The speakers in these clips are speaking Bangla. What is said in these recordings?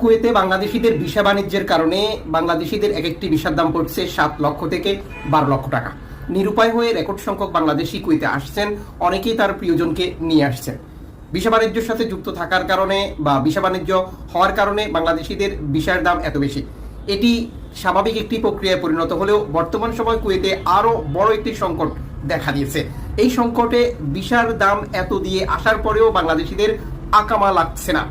কুয়েতে বাংলাদেশিদের ভিসা বাণিজ্যের কারণে বাংলাদেশিদের এক একটি ভিসার দাম পড়ছে সাত লক্ষ থেকে বারো লক্ষ টাকা। নিরুপায় হয়ে রেকর্ড সংখ্যক বাংলাদেশি কুয়েতে আসছেন, অনেকেই তার প্রিয়জনকে নিয়ে আসছেন। ভিসা বাণিজ্যের সাথে যুক্ত থাকার কারণে বা ভিসা বাণিজ্য হওয়ার কারণে বাংলাদেশিদের ভিসার দাম এত বেশি। এটি স্বাভাবিক একটি প্রক্রিয়ায় পরিণত হলেও বর্তমান সময় কুয়েতে আরও বড় একটি সংকট দেখা দিয়েছে। এই সংকটে ভিসার দাম এত দিয়ে আসার পরেও বাংলাদেশিদের আকামা লাগছে না।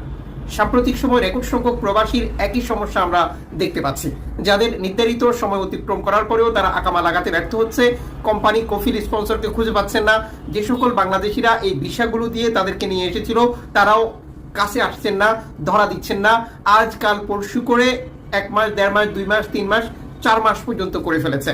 সাম্প্রতিক সময় রেকর্ড সংখ্যক প্রবাসীর একই সমস্যা আমরা দেখতে পাচ্ছি। যাদের নির্ধারিত সময় অতিক্রম করার পরেও তারা আকামা লাগাতে ব্যর্থ হচ্ছে। কোম্পানি কফিল স্পন্সরকে খুঁজে পাচ্ছেন না। যে সকল বাংলাদেশিরা এই ভিসাগুলো দিয়ে তাদেরকে নিয়ে এসেছিল, তারাও কাছে আসছেন না, ধরা দিচ্ছেন না। আজকাল পরশু করে এক মাস, দেড় মাস, দুই মাস, তিন মাস, চার মাস পর্যন্ত করে ফেলেছে।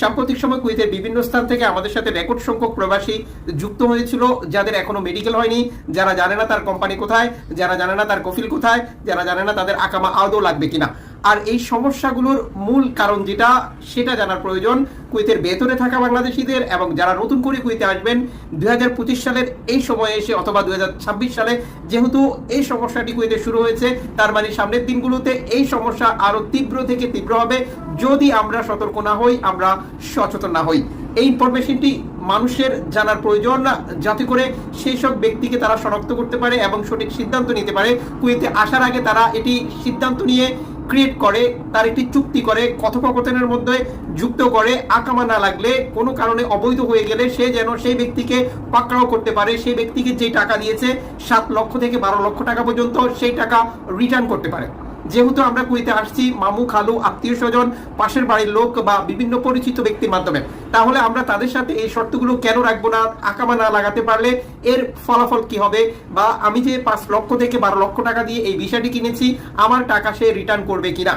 সাম্প্রতিক সময় কুয়েতের বিভিন্ন স্থান থেকে আমাদের সাথে রেকর্ড সংখ্যক প্রবাসী যুক্ত হয়েছিল, যাদের এখনও মেডিকেল হয়নি। যারা জানে না তার কোম্পানি কোথায়, যারা জানে না তার কফিল কোথায়, যারা জানে না তাদের আকামা আদৌ লাগবে কিনা। আর এই সমস্যাগুলোর মূল কারণ যেটা, সেটা জানার প্রয়োজন কুয়েতের ভেতরে থাকা বাংলাদেশিদের এবং যারা নতুন করে কুয়েতে আসবেন দু হাজার পঁচিশ সালের এই সময়ে এসে অথবা দু হাজার ছাব্বিশ সালে যেহেতু এই সমস্যাটি কুয়েতে শুরু হয়েছে, তার মানে সামনের দিনগুলোতে এই সমস্যা আরও তীব্র থেকে তীব্র হবে। যদি আমরা সতর্ক না হই, আমরা সচেতন না হই। এই ইনফরমেশনটি মানুষের জানার প্রয়োজন, যাতে করে সেই সব ব্যক্তিকে তারা শনাক্ত করতে পারে এবং সঠিক সিদ্ধান্ত নিতে পারে। কুয়েতে আসার আগে তারা এটি সিদ্ধান্ত নিয়ে ক্রিয়েট করে, তার একটি চুক্তি করে, কথোপকথনের মধ্যে যুক্ত করে, আকামা না লাগলে কোনো কারণে অবৈধ হয়ে গেলে সে যেন সেই ব্যক্তিকে পাকড়াও করতে পারে, সেই ব্যক্তিকে যে টাকা দিয়েছে, সাত লক্ষ থেকে বারো লক্ষ টাকা পর্যন্ত সেই টাকা রিটার্ন করতে পারে। যেহেতু আমরা কুইতে আসছি, মামু, খালু, আত্মীয় স্বজন, পাশের বাড়ির লোক বা বিভিন্ন পরিচিত ব্যক্তির মাধ্যমে, তাহলে আমরা তাদের সাথে এই শর্তগুলো কেন রাখব না, আকামা না লাগাতে পারলে এর ফলাফল কি হবে? বা আমি যে পাঁচ লক্ষ থেকে বারো লক্ষ টাকা দিয়ে এই ভিসাটি কিনেছি, আমার টাকা সে রিটার্ন করবে কিনা?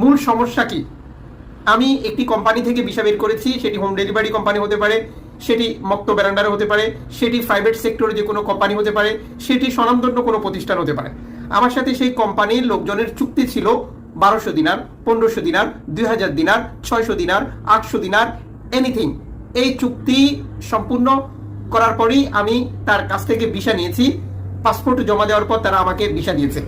মূল সমস্যা কি? আমি একটি কোম্পানি থেকে ভিসা বের করেছি, সেটি হোম ডেলিভারি কোম্পানি হতে পারে, সেটি মক্ত ব্যারান্ডারে হতে পারে, সেটি প্রাইভেট সেক্টরে যে কোনো কোম্পানি হতে পারে, সেটি স্বনামধন্য কোনো প্রতিষ্ঠান হতে পারে। আমার সাথে সেই কোম্পানির লোকজনের চুক্তি ছিল বারোশো দিনার, পনেরোশো দিনার, দুই হাজার দিনার, ছয়শো দিনার, আটশো দিনার এনিথিং এই চুক্তি সম্পূর্ণ করার পরই আমি তার কাছ থেকে ভিসা নিয়েছি। পাসপোর্ট জমা দেওয়ার পর তারা আমাকে ভিসা দিয়েছে।